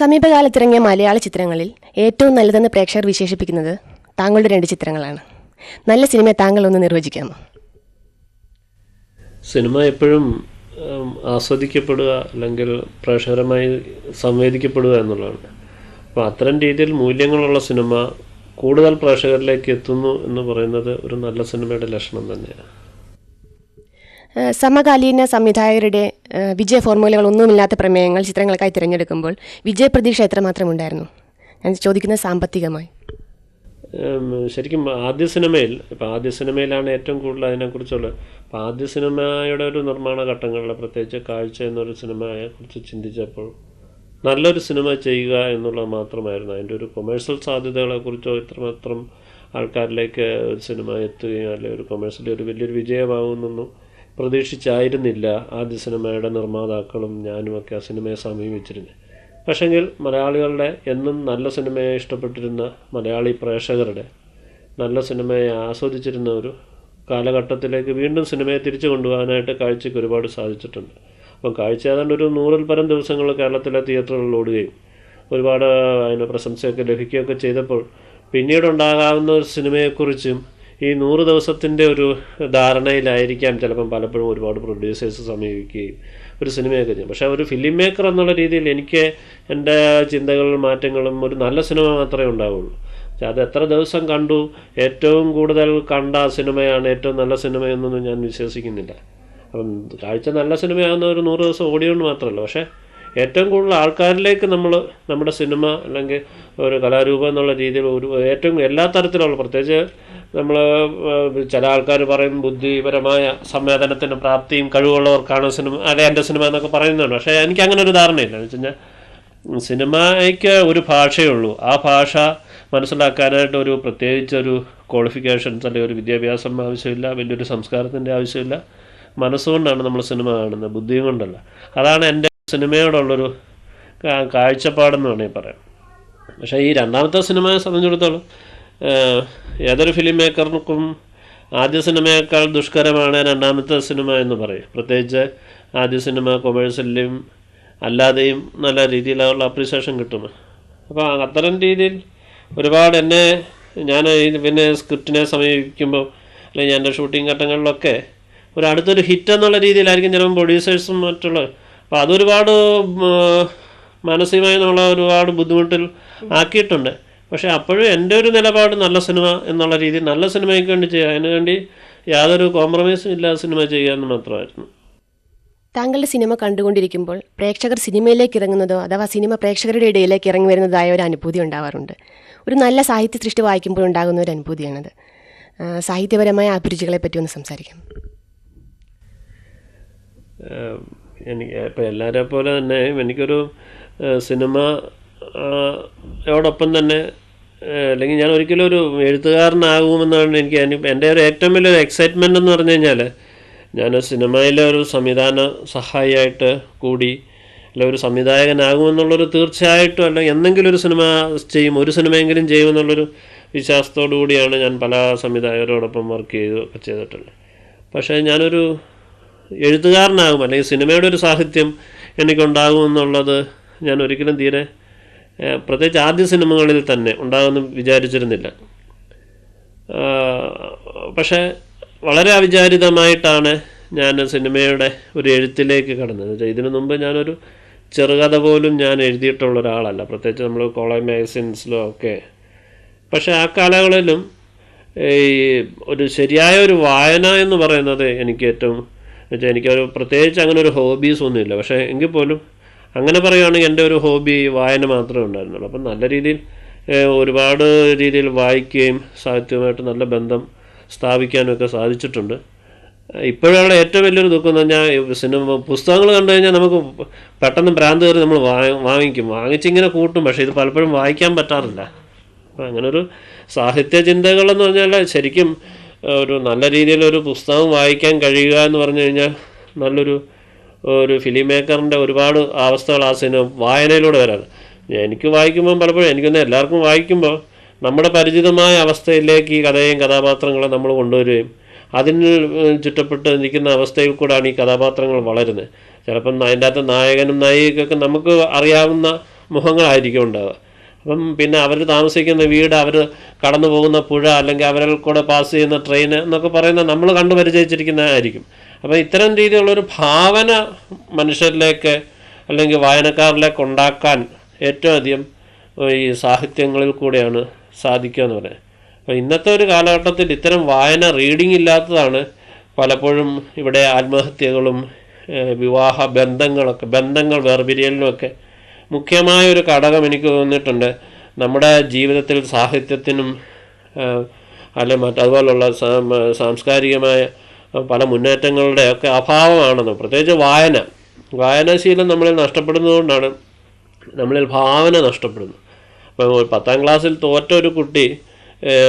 സമീപകാലത്തിറങ്ങിയ മലയാള ചിത്രങ്ങളിൽ ഏറ്റവും നല്ലതെന്ന് പ്രേക്ഷകർ വിശേഷിപ്പിക്കുന്നത് താങ്കളുടെ രണ്ട് ചിത്രങ്ങളാണ്. നല്ല സിനിമയെ താങ്കൾ ഒന്ന് നിർവചിക്കാമോ? സിനിമ എപ്പോഴും ആസ്വദിക്കപ്പെടുക അല്ലെങ്കിൽ പ്രേക്ഷകരമായി സംവേദിക്കപ്പെടുക എന്നുള്ളതാണ്. അപ്പോൾ അത്തരം രീതിയിൽ മൂല്യങ്ങളുള്ള സിനിമ കൂടുതൽ പ്രേക്ഷകരിലേക്ക് എത്തുന്നു എന്ന് പറയുന്നത് ഒരു നല്ല സിനിമയുടെ ലക്ഷണം തന്നെയാണ്. സമകാലീന സംവിധായകരുടെ വിജയ ഫോർമുലകളൊന്നുമില്ലാത്ത പ്രമേയങ്ങൾ ചിത്രങ്ങൾക്കായി തിരഞ്ഞെടുക്കുമ്പോൾ വിജയപ്രതീക്ഷ എത്രമാത്രം ഉണ്ടായിരുന്നു? ഞാൻ ചോദിക്കുന്നത് സാമ്പത്തികമായി. ശരിക്കും ആദ്യ സിനിമയിൽ ഇപ്പം ആദ്യ സിനിമയിലാണ് ഏറ്റവും കൂടുതൽ അതിനെക്കുറിച്ചുള്ള അപ്പം ആദ്യ സിനിമയുടെ ഒരു നിർമ്മാണ ഘട്ടങ്ങളിൽ പ്രത്യേകിച്ച് കാഴ്ച എന്നൊരു സിനിമയെ കുറിച്ച് ചിന്തിച്ചപ്പോൾ നല്ലൊരു സിനിമ ചെയ്യുക എന്നുള്ളത് മാത്രമായിരുന്നു. അതിന്റെ ഒരു കൊമേഴ്സ്യൽ സാധ്യതകളെക്കുറിച്ചോ ഇത്രമാത്രം ആൾക്കാരിലേക്ക് ഒരു സിനിമ എത്തുകയും അല്ലെങ്കിൽ ഒരു കൊമേഴ്സ്യലി ഒരു വലിയൊരു വിജയമാകുമെന്നൊന്നും പ്രതീക്ഷിച്ചായിരുന്നില്ല ആദ്യ സിനിമയുടെ നിർമ്മാതാക്കളും ഞാനുമൊക്കെ ആ സിനിമയെ സമീപിച്ചിരുന്നത് പക്ഷെങ്കിൽ മലയാളികളുടെ എന്നും നല്ല സിനിമയെ ഇഷ്ടപ്പെട്ടിരുന്ന മലയാളി പ്രേക്ഷകരുടെ നല്ല സിനിമയെ ആസ്വദിച്ചിരുന്ന ഒരു കാലഘട്ടത്തിലേക്ക് വീണ്ടും സിനിമയെ തിരിച്ചു കൊണ്ടുപോകാനായിട്ട് കാഴ്ചയ്ക്ക് ഒരുപാട് സാധിച്ചിട്ടുണ്ട്. അപ്പം കാഴ്ച ഏതാണ്ട് ഒരു നൂറിൽ പരം ദിവസങ്ങൾ കേരളത്തിലെ തിയേറ്ററുകളിൽ ഓടുകയും ഒരുപാട് അതിന് പ്രശംസയൊക്കെ ലഭിക്കുകയൊക്കെ ചെയ്തപ്പോൾ പിന്നീടുണ്ടാകാവുന്ന ഒരു സിനിമയെക്കുറിച്ചും ഈ നൂറ് ദിവസത്തിന്റെ ഒരു ധാരണയിലായിരിക്കാം ചിലപ്പം പലപ്പോഴും ഒരുപാട് പ്രൊഡ്യൂസേഴ്സ് സമീപിക്കുകയും ഒരു സിനിമയൊക്കെ ചെയ്യും. പക്ഷേ ഒരു ഫിലിം മേക്കർ എന്നുള്ള രീതിയിൽ എനിക്ക് എന്റെ ചിന്തകളും മാറ്റങ്ങളും ഒരു നല്ല സിനിമ മാത്രമേ ഉണ്ടാവുള്ളൂ. പക്ഷെ അത് എത്ര ദിവസം കണ്ടു ഏറ്റവും കൂടുതൽ കണ്ട സിനിമയാണ് ഏറ്റവും നല്ല സിനിമയെന്നൊന്നും ഞാൻ വിശ്വസിക്കുന്നില്ല. അപ്പം കാഴ്ച നല്ല സിനിമയാകുന്ന ഒരു നൂറ് ദിവസം ഓടിയോണ്ട് മാത്രമല്ല. പക്ഷേ ഏറ്റവും കൂടുതൽ ആൾക്കാരിലേക്ക് നമ്മൾ നമ്മുടെ സിനിമ അല്ലെങ്കിൽ ഒരു കലാരൂപം എന്നുള്ള രീതിയിൽ ഒരു ഏറ്റവും എല്ലാ തരത്തിലുള്ള പ്രത്യേകിച്ച് നമ്മൾ ചില ആൾക്കാർ പറയും ബുദ്ധിപരമായ സംവേദനത്തിന് പ്രാപ്തിയും കഴിവുള്ളവർക്കാണ് സിനിമ അല്ലെ എന്റെ സിനിമ എന്നൊക്കെ പറയുന്നുണ്ട് പക്ഷേ എനിക്ക് അങ്ങനെ ഒരു ധാരണയില്ല. എന്ന് വെച്ച് കഴിഞ്ഞാൽ സിനിമയ്ക്ക് ഒരു ഭാഷയേ ഉള്ളൂ. ആ ഭാഷ മനസ്സിലാക്കാനായിട്ട് ഒരു പ്രത്യേകിച്ച് ഒരു ക്വാളിഫിക്കേഷൻസ് അല്ലെങ്കിൽ ഒരു വിദ്യാഭ്യാസം ആവശ്യമില്ല വലിയൊരു സംസ്കാരത്തിന്റെ ആവശ്യമില്ല. മനസ്സുകൊണ്ടാണ് നമ്മൾ സിനിമ കാണുന്നത് ബുദ്ധിയും കൊണ്ടല്ല. അതാണ് എന്റെ സിനിമയോടുള്ളൊരു കാഴ്ചപ്പാടെന്ന് വേണമെങ്കിൽ പറയാം. പക്ഷേ ഈ രണ്ടാമത്തെ സിനിമയെ സംബന്ധിച്ചിടത്തോളം ഏതൊരു ഫിലിം മേക്കർക്കും ആദ്യ സിനിമയേക്കാൾ ദുഷ്കരമാണ് രണ്ടാമത്തെ സിനിമ എന്ന് പറയും. പ്രത്യേകിച്ച് ആദ്യ സിനിമ കൊമേഴ്സ്യലിലും അല്ലാതെയും നല്ല രീതിയിലുള്ള അപ്രീസിയേഷൻ കിട്ടും. അപ്പോൾ അത്തരം രീതിയിൽ ഒരുപാട് എന്നെ ഞാൻ പിന്നെ സ്ക്രിപ്റ്റിനെ സമീപിക്കുമ്പോൾ അല്ലെങ്കിൽ എന്റെ ഷൂട്ടിംഗ് ഘട്ടങ്ങളിലൊക്കെ ഒരു അടുത്തൊരു ഹിറ്റ് എന്നുള്ള രീതിയിലായിരിക്കും ചിലപ്പോൾ പ്രൊഡ്യൂസേഴ്സും മറ്റുള്ള. അപ്പോൾ അതൊരുപാട് മാനസികമായി നമ്മളെ ഒരുപാട് ബുദ്ധിമുട്ടിൽ ആക്കിയിട്ടുണ്ട്. പക്ഷേ അപ്പോഴും എന്റെ ഒരു നിലപാട് നല്ല സിനിമ എന്നുള്ള രീതി നല്ല സിനിമയ്ക്ക് വേണ്ടി ചെയ്യുക. അതിനു വേണ്ടി യാതൊരു കോംപ്രമൈസും ഇല്ലാതെ സിനിമ ചെയ്യുക എന്ന് മാത്രമായിരുന്നു. താങ്കളുടെ സിനിമ കണ്ടുകൊണ്ടിരിക്കുമ്പോൾ പ്രേക്ഷകർ സിനിമയിലേക്ക് ഇറങ്ങുന്നതോ അഥവാ സിനിമ പ്രേക്ഷകരുടെ ഇടയിലേക്ക് ഇറങ്ങി വരുന്നതായ ഒരു അനുഭൂതി ഉണ്ടാവാറുണ്ട്. ഒരു നല്ല സാഹിത്യ സൃഷ്ടി വായിക്കുമ്പോൾ ഉണ്ടാകുന്ന ഒരു അനുഭൂതിയാണത്. സാഹിത്യപരമായ അഭിരുചികളെ പറ്റി ഒന്ന് സംസാരിക്കാം. എനിക്ക് ഇപ്പോൾ എല്ലാവരെ പോലെ തന്നെ എനിക്കൊരു സിനിമ യോടൊപ്പം തന്നെ അല്ലെങ്കിൽ ഞാൻ ഒരിക്കലും ഒരു എഴുത്തുകാരനാകുമെന്നാണ് എനിക്ക് എന്റെ ഒരു ഏറ്റവും വലിയൊരു എക്സൈറ്റ്മെന്റ് എന്ന് പറഞ്ഞു കഴിഞ്ഞാൽ ഞാൻ സിനിമയിലെ ഒരു സംവിധാന സഹായിയായിട്ട് കൂടി അല്ല ഒരു സംവിധായകനാകുമെന്നുള്ളൊരു തീർച്ചയായിട്ടും അല്ല എന്തെങ്കിലും ഒരു സിനിമ ചെയ്യും ഒരു സിനിമയെങ്കിലും ചെയ്യുമെന്നുള്ളൊരു വിശ്വാസത്തോടു കൂടിയാണ് ഞാൻ പല സംവിധായകരോടൊപ്പം വർക്ക് ചെയ്തു ഒക്കെ ചെയ്തിട്ടുള്ളത്. പക്ഷേ ഞാനൊരു എഴുത്തുകാരനാകും അല്ലെങ്കിൽ സിനിമയുടെ ഒരു സാഹിത്യം എനിക്കുണ്ടാകുമെന്നുള്ളത് ഞാൻ ഒരിക്കലും തീരെ പ്രത്യേകിച്ച് ആദ്യ സിനിമകളിൽ തന്നെ ഉണ്ടാകുമെന്ന് വിചാരിച്ചിരുന്നില്ല. പക്ഷേ വളരെ അവിചാരിതമായിട്ടാണ് ഞാൻ സിനിമയുടെ ഒരു എഴുത്തിലേക്ക് കടന്നത്. ഇതിനു മുമ്പ് ഞാനൊരു ചെറുകഥ പോലും ഞാൻ എഴുതിയിട്ടുള്ള ഒരാളല്ല പ്രത്യേകിച്ച് നമ്മൾ കോളേജ് മാഗസിൻസിലും ഒക്കെ. പക്ഷേ ആ കാലങ്ങളിലും ഈ ഒരു ശരിയായ ഒരു വായന എന്ന് പറയുന്നത് എനിക്ക് ഏറ്റവും എനിക്കൊരു പ്രത്യേകിച്ച് അങ്ങനെ ഒരു ഹോബീസ് ഒന്നുമില്ല. പക്ഷേ എങ്കിൽ പോലും അങ്ങനെ പറയുകയാണെങ്കിൽ എന്റെ ഒരു ഹോബി വായന മാത്രമേ ഉണ്ടായിരുന്നുള്ളൂ. അപ്പം നല്ല രീതിയിൽ ഒരുപാട് രീതിയിൽ വായിക്കുകയും സാഹിത്യവുമായിട്ട് നല്ല ബന്ധം സ്ഥാപിക്കാനും ഒക്കെ സാധിച്ചിട്ടുണ്ട്. ഇപ്പോഴുള്ള ഏറ്റവും വലിയൊരു ദുഃഖം എന്ന് പറഞ്ഞാൽ സിനിമ പുസ്തകങ്ങൾ കണ്ടു കഴിഞ്ഞാൽ നമുക്ക് പെട്ടെന്ന് ഭ്രാന്ത് കയറി നമ്മൾ വാങ്ങിക്കും. വാങ്ങിച്ചിങ്ങനെ കൂട്ടും പക്ഷേ ഇത് പലപ്പോഴും വായിക്കാൻ പറ്റാറില്ല. അപ്പം അങ്ങനൊരു സാഹിത്യ ചിന്തകളെന്ന് പറഞ്ഞാൽ ശരിക്കും ഒരു നല്ല രീതിയിലൊരു പുസ്തകം വായിക്കാൻ കഴിയുക എന്ന് പറഞ്ഞു കഴിഞ്ഞാൽ നല്ലൊരു ഒരു ഫിലിം മേക്കറിന്റെ ഒരുപാട് അവസ്ഥകൾ ആ സിനിമ വായനയിലൂടെ വരാറ്. എനിക്ക് വായിക്കുമ്പോൾ പലപ്പോഴും എനിക്കൊന്ന് എല്ലാവർക്കും വായിക്കുമ്പോൾ നമ്മുടെ പരിചിതമായ അവസ്ഥയിലേക്ക് ഈ കഥയും കഥാപാത്രങ്ങളും നമ്മൾ കൊണ്ടുവരികയും അതിന് ചുറ്റപ്പെട്ട് നിൽക്കുന്ന അവസ്ഥയിൽ കൂടാണ് ഈ കഥാപാത്രങ്ങൾ വളരുന്നത്. ചിലപ്പം അതിന്റെ അകത്ത് നായകനും നായികയൊക്കെ നമുക്ക് അറിയാവുന്ന മുഖങ്ങളായിരിക്കും ഉണ്ടാവുക. അപ്പം പിന്നെ അവർ താമസിക്കുന്ന വീട് അവർ കടന്നു പോകുന്ന പുഴ അല്ലെങ്കിൽ അവരിൽ കൂടെ പാസ് ചെയ്യുന്ന ട്രെയിൻ എന്നൊക്കെ പറയുന്ന നമ്മൾ കണ്ടു പരിചയിച്ചിരിക്കുന്നതായിരിക്കും അപ്പോൾ ഇത്തരം രീതിയിലുള്ളൊരു ഭാവന മനുഷ്യരിലേക്ക് അല്ലെങ്കിൽ വായനക്കാരിലേക്ക് ഉണ്ടാക്കാൻ ഏറ്റവും അധികം ഈ സാഹിത്യങ്ങളിൽ കൂടെയാണ് സാധിക്കുക എന്ന് പറയുന്നത്. അപ്പോൾ ഇന്നത്തെ ഒരു കാലഘട്ടത്തിൽ ഇത്തരം വായന റീഡിംഗ് ഇല്ലാത്തതാണ് പലപ്പോഴും ഇവിടെ ആത്മഹത്യകളും വിവാഹ ബന്ധങ്ങളൊക്കെ ബന്ധങ്ങൾ വേർപിരിയലിനുമൊക്കെ മുഖ്യമായ ഒരു ഘടകം എനിക്ക് തോന്നിയിട്ടുണ്ട്. നമ്മുടെ ജീവിതത്തിൽ സാഹിത്യത്തിനും അല്ലെ മറ്റതുപോലുള്ള സാംസ്കാരികമായ പല മുന്നേറ്റങ്ങളുടെ ഒക്കെ അഭാവമാണെന്ന്. പ്രത്യേകിച്ച് വായന. വായനാശീലം നമ്മളിൽ നഷ്ടപ്പെടുന്നതുകൊണ്ടാണ് നമ്മളിൽ ഭാവന നഷ്ടപ്പെടുന്നു അപ്പം പത്താം ക്ലാസ്സിൽ തോറ്റ ഒരു കുട്ടി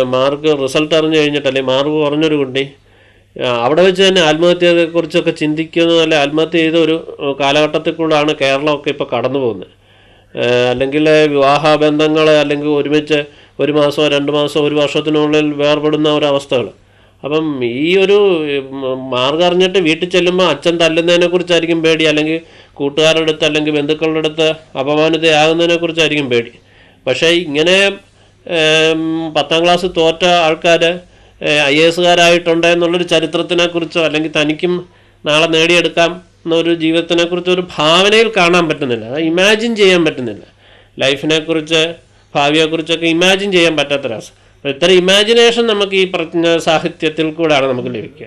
മാർക്ക് റിസൾട്ട് അറിഞ്ഞു കഴിഞ്ഞിട്ട് അല്ലെങ്കിൽ മാർക്ക് കുറഞ്ഞൊരു കുട്ടി അവിടെ വെച്ച് തന്നെ ആത്മഹത്യയെക്കുറിച്ചൊക്കെ ചിന്തിക്കുന്നത് അല്ലെ ആത്മഹത്യ ചെയ്ത ഒരു കാലഘട്ടത്തിൽ കൂടാണ് കേരളമൊക്കെ ഇപ്പോൾ കടന്നു പോകുന്നത്. അല്ലെങ്കിൽ വിവാഹ ബന്ധങ്ങൾ അല്ലെങ്കിൽ ഒരുമിച്ച് ഒരു മാസമോ രണ്ട് മാസമോ ഒരു വർഷത്തിനുള്ളിൽ വേർപെടുന്ന ഒരവസ്ഥകൾ അപ്പം ഈ ഒരു മാർഗം അറിഞ്ഞിട്ട് വീട്ടിൽ ചെല്ലുമ്പോൾ അച്ഛൻ തല്ലുന്നതിനെ കുറിച്ചായിരിക്കും പേടി അല്ലെങ്കിൽ കൂട്ടുകാരുടെ അടുത്ത് അല്ലെങ്കിൽ ബന്ധുക്കളുടെ അടുത്ത് അപമാനിതയാകുന്നതിനെ കുറിച്ചായിരിക്കും പേടി. പക്ഷേ ഇങ്ങനെ പത്താം ക്ലാസ് തോറ്റ ആൾക്കാർ ഐ എസുകാരായിട്ടുണ്ട് എന്നുള്ളൊരു ചരിത്രത്തിനെ കുറിച്ചോ അല്ലെങ്കിൽ തനിക്കും നാളെ നേടിയെടുക്കാം എന്നൊരു ജീവിതത്തിനെ കുറിച്ച് ഒരു ഭാവനയിൽ കാണാൻ പറ്റുന്നില്ല. അത് ഇമാജിൻ ചെയ്യാൻ പറ്റുന്നില്ല. ലൈഫിനെക്കുറിച്ച് ഭാവിയെക്കുറിച്ചൊക്കെ ഇമാജിൻ ചെയ്യാൻ പറ്റാത്തൊരവസ്ഥ അപ്പോൾ ഇത്തരം ഇമാജിനേഷൻ നമുക്ക് ഈ പറഞ്ഞ സാഹിത്യത്തിൽ കൂടെയാണ് നമുക്ക് ലഭിക്കുക.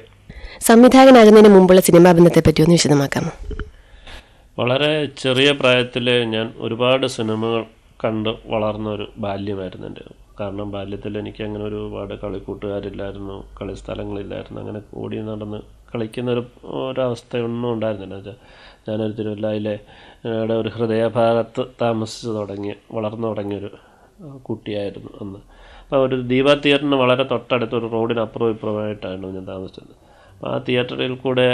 സംവിധായകനാകുന്നതിന് മുമ്പുള്ള സിനിമാ ബന്ധത്തെ പറ്റി ഒന്ന് വിശദമാക്കാമോ വളരെ ചെറിയ പ്രായത്തിൽ ഞാൻ ഒരുപാട് സിനിമകൾ കണ്ട് വളർന്ന ഒരു ബാല്യമായിരുന്നു എന്റെ കാരണം ബാല്യത്തിൽ എനിക്ക് അങ്ങനെ ഒരുപാട് കളിക്കൂട്ടുകാരില്ലായിരുന്നു കളി സ്ഥലങ്ങളില്ലായിരുന്നു അങ്ങനെ ഓടി നടന്ന് കളിക്കുന്ന ഒരു ഒരവസ്ഥയൊന്നും ഉണ്ടായിരുന്നില്ല. എന്നുവെച്ചാൽ ഞാനൊരു തിരുവല്ലയിലെ ഒരു ഹൃദയഭാഗത്ത് താമസിച്ച് തുടങ്ങി വളർന്നു തുടങ്ങിയൊരു കുട്ടിയായിരുന്നു അന്ന്. അപ്പോൾ ഒരു ദീപ തിയേറ്ററിന് വളരെ തൊട്ടടുത്ത് ഒരു റോഡിന് അപ്പുറവും ഇപ്പുറമായിട്ടായിരുന്നു ഞാൻ താമസിച്ചത്. അപ്പോൾ ആ തിയേറ്ററിൽ കൂടെ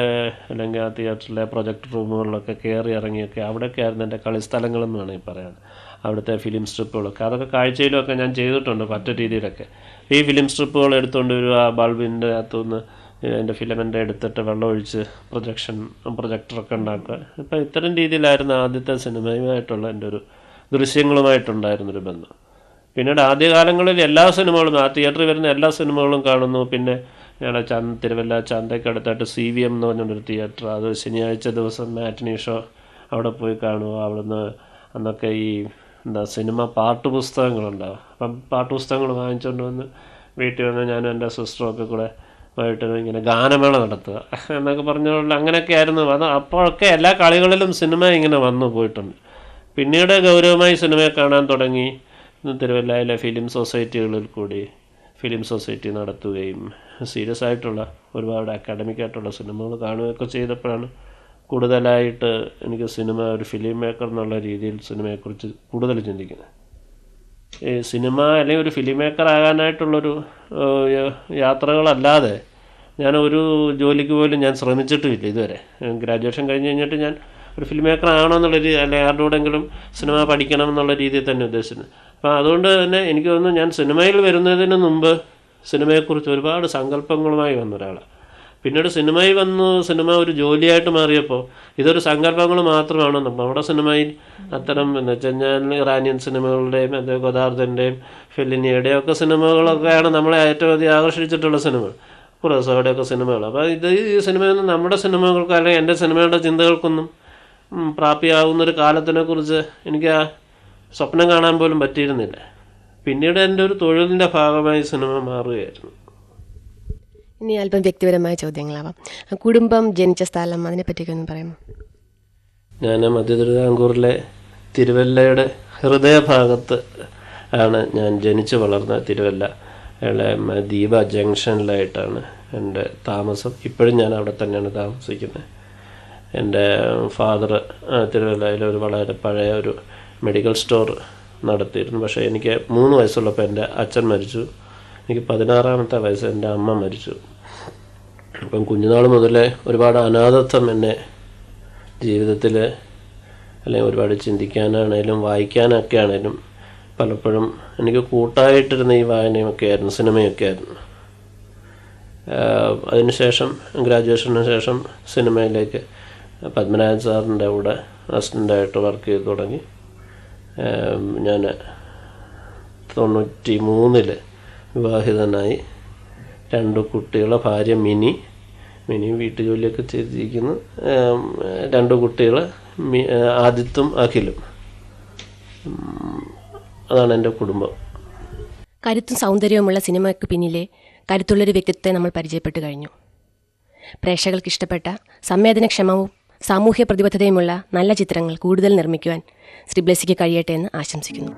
അല്ലെങ്കിൽ ആ തിയേറ്ററിലെ പ്രൊജക്ട് റൂമുകളിലൊക്കെ കയറി ഇറങ്ങിയൊക്കെ അവിടെയൊക്കെ ആയിരുന്നു എന്റെ കളിസ്ഥലങ്ങളെന്ന് വേണമെങ്കിൽ പറയാൻ. അവിടുത്തെ ഫിലിം സ്ട്രിപ്പുകളൊക്കെ. അതൊക്കെ കാഴ്ചയിലൊക്കെ ഞാൻ ചെയ്തിട്ടുണ്ട് മറ്റു രീതിയിലൊക്കെ. ഈ ഫിലിം സ്ട്രിപ്പുകൾ എടുത്തുകൊണ്ട് വരിക ആ ബൾബിന്റെ അകത്തുനിന്ന് എന്റെ ഫിലമെന്റ് എടുത്തിട്ട് വെള്ളമൊഴിച്ച് പ്രൊജക്ഷൻ പ്രൊജക്ടറൊക്കെ ഉണ്ടാക്കുക. ഇപ്പം ഇത്തരം രീതിയിലായിരുന്നു ആദ്യത്തെ സിനിമയുമായിട്ടുള്ള എന്റെ ഒരു ദൃശ്യങ്ങളുമായിട്ടുണ്ടായിരുന്നൊരു ബന്ധം. പിന്നീട് ആദ്യകാലങ്ങളിൽ എല്ലാ സിനിമകളും ആ തിയേറ്ററിൽ വരുന്ന എല്ലാ സിനിമകളും കാണുന്നു. പിന്നെ ഞങ്ങളുടെ ചന്ത തിരുവല്ല ചന്തയ്ക്ക് അടുത്തായിട്ട് സി വി എം എന്ന് പറഞ്ഞൊരു തിയേറ്റർ. അത് ശനിയാഴ്ച ദിവസം മാറ്റിനി ഷോ അവിടെ പോയി കാണുക. അവിടുന്ന് അന്നൊക്കെ ഈ എന്താ സിനിമ പാട്ടുപുസ്തകങ്ങളുണ്ടാവും. അപ്പം പാട്ടുപുസ്തകങ്ങൾ വാങ്ങിച്ചുകൊണ്ട് വന്ന് വീട്ടിൽ വന്ന് ഞാനും എന്റെ സിസ്റ്ററും ഒക്കെ കൂടെ പോയിട്ട് ഇങ്ങനെ ഗാനമേള നടത്തുക എന്നൊക്കെ പറഞ്ഞുകൊണ്ട് അങ്ങനെയൊക്കെ ആയിരുന്നു. അത് അപ്പോഴൊക്കെ എല്ലാ കളികളിലും സിനിമ ഇങ്ങനെ വന്നു പോയിട്ടുണ്ട്. പിന്നീട് ഗൗരവമായി സിനിമയെ കാണാൻ തുടങ്ങി. തിരുവല്ലയിലെ ഫിലിം സൊസൈറ്റികളിൽ കൂടി ഫിലിം സൊസൈറ്റി നടത്തുകയും സീരിയസ് ആയിട്ടുള്ള ഒരുപാട് അക്കാഡമിക് ആയിട്ടുള്ള സിനിമകൾ കാണുകയൊക്കെ ചെയ്തപ്പോഴാണ് കൂടുതലായിട്ട് എനിക്ക് സിനിമ ഒരു ഫിലിം മേക്കർ എന്നുള്ള രീതിയിൽ സിനിമയെക്കുറിച്ച് കൂടുതൽ ചിന്തിക്കുന്നത്. ഈ സിനിമ അല്ലെങ്കിൽ ഒരു ഫിലിം മേക്കർ ആകാനായിട്ടുള്ളൊരു യാത്രകളല്ലാതെ ഞാൻ ഒരു ജോലിക്ക് പോലും ഞാൻ ശ്രമിച്ചിട്ടുമില്ല ഇതുവരെ. ഗ്രാജുവേഷൻ കഴിഞ്ഞ് കഴിഞ്ഞിട്ട് ഞാൻ ഒരു ഫിലിം മേക്കർ ആകണമെന്നുള്ള രീതി അല്ലെങ്കിൽ ആരുടെ കൂടെങ്കിലും സിനിമ പഠിക്കണം എന്നുള്ള രീതിയിൽ തന്നെ ഉദ്ദേശിച്ചത് അപ്പോൾ അതുകൊണ്ട് തന്നെ എനിക്ക് തോന്നുന്നു ഞാൻ സിനിമയിൽ വരുന്നതിന് മുമ്പ് സിനിമയെക്കുറിച്ച് ഒരുപാട് സങ്കല്പങ്ങളുമായി വന്ന ഒരാളാണ് പിന്നീട് സിനിമയിൽ വന്ന് സിനിമ ഒരു ജോലിയായിട്ട് മാറിയപ്പോൾ ഇതൊരു സങ്കല്പങ്ങൾ മാത്രമാണ്. നമ്മുടെ സിനിമയിൽ അത്തരം എന്ന് വെച്ച് കഴിഞ്ഞാൽ ഇറാനിയൻ സിനിമകളുടെയും അതേ ഗോദാർദ്ധന്റെയും ഫെല്ലിനിയുടെയും ഒക്കെ സിനിമകളൊക്കെയാണ് നമ്മളെ ഏറ്റവും അധികം ആകർഷിച്ചിട്ടുള്ള സിനിമ. കുറേസോടെയൊക്കെ സിനിമകൾ. അപ്പോൾ ഇത് ഈ സിനിമയൊന്നും നമ്മുടെ സിനിമകൾക്ക് അല്ലെങ്കിൽ എന്റെ സിനിമയുടെ ചിന്തകൾക്കൊന്നും പ്രാപ്തിയാവുന്നൊരു കാലത്തിനെക്കുറിച്ച് എനിക്ക് സ്വപ്നം കാണാൻ പോലും പറ്റിയിരുന്നില്ല. പിന്നീട് എന്റെ ഒരു തൊഴിലിന്റെ ഭാഗമായി സിനിമ മാറുകയായിരുന്നു. ഇനി അല്പം വ്യക്തിപരമായ ചോദ്യങ്ങളാവാം. കുടുംബം ജനിച്ച സ്ഥലം അതിനെപ്പറ്റിയൊക്കെ ഒന്ന് പറയാമോ? ഞാൻ മധ്യ തിരുവിതാംകൂറിലെ തിരുവല്ലയുടെ ഹൃദയഭാഗത്ത് ആണ് ഞാൻ ജനിച്ചു വളർന്ന തിരുവല്ല ദീപ ജംഗ്ഷനിലായിട്ടാണ് എന്റെ താമസം. ഇപ്പോഴും ഞാൻ അവിടെ തന്നെയാണ് താമസിക്കുന്നത്. എന്റെ ഫാദർ തിരുവല്ലയിലെ ഒരു വളരെ പഴയ ഒരു മെഡിക്കൽ സ്റ്റോർ നടത്തിയിരുന്നു. പക്ഷേ എനിക്ക് മൂന്ന് വയസ്സുള്ളപ്പോൾ എന്റെ അച്ഛൻ മരിച്ചു. എനിക്ക് പതിനാറാമത്തെ വയസ്സ് എന്റെ അമ്മ മരിച്ചു. അപ്പം കുഞ്ഞുനാൾ മുതലേ ഒരുപാട് അനാഥത്വം എന്നെ ജീവിതത്തിൽ അല്ലെങ്കിൽ ഒരുപാട് ചിന്തിക്കാനാണേലും വായിക്കാനൊക്കെ ആണേലും പലപ്പോഴും എനിക്ക് കൂട്ടായിട്ടിരുന്ന ഈ വായനയൊക്കെ ആയിരുന്നു സിനിമയൊക്കെ ആയിരുന്നു. അതിനുശേഷം ഗ്രാജുവേഷന് ശേഷം സിനിമയിലേക്ക് പത്മനാഭൻ സാറിന്റെ കൂടെ അസിസ്റ്റന്റായിട്ട് വർക്ക് ചെയ്ത് തുടങ്ങി. ഞാൻ തൊണ്ണൂറ്റി മൂന്നിൽ വിവാഹിതനായി. രണ്ട് കുട്ടികളെ ഭാര്യ മിനി മിനി വീട്ടുജോലിയൊക്കെ ചെയ്തിരിക്കുന്നു. രണ്ട് കുട്ടികൾ ആദിത്തും അഖിലും. അതാണ് എന്റെ കുടുംബം. കരുത്തും സൗന്ദര്യവുമുള്ള സിനിമയ്ക്ക് പിന്നിലെ കരുത്തുള്ളൊരു വ്യക്തിത്വത്തെ നമ്മൾ പരിചയപ്പെട്ടു കഴിഞ്ഞു. പ്രേക്ഷകർക്ക് ഇഷ്ടപ്പെട്ട സംവേദനക്ഷമവും സാമൂഹ്യ പ്രതിബദ്ധതയുമുള്ള നല്ല ചിത്രങ്ങൾ കൂടുതൽ നിർമ്മിക്കുവാൻ ശ്രീ ബ്ലെസിക്ക് കഴിയട്ടെ എന്ന് ആശംസിക്കുന്നു.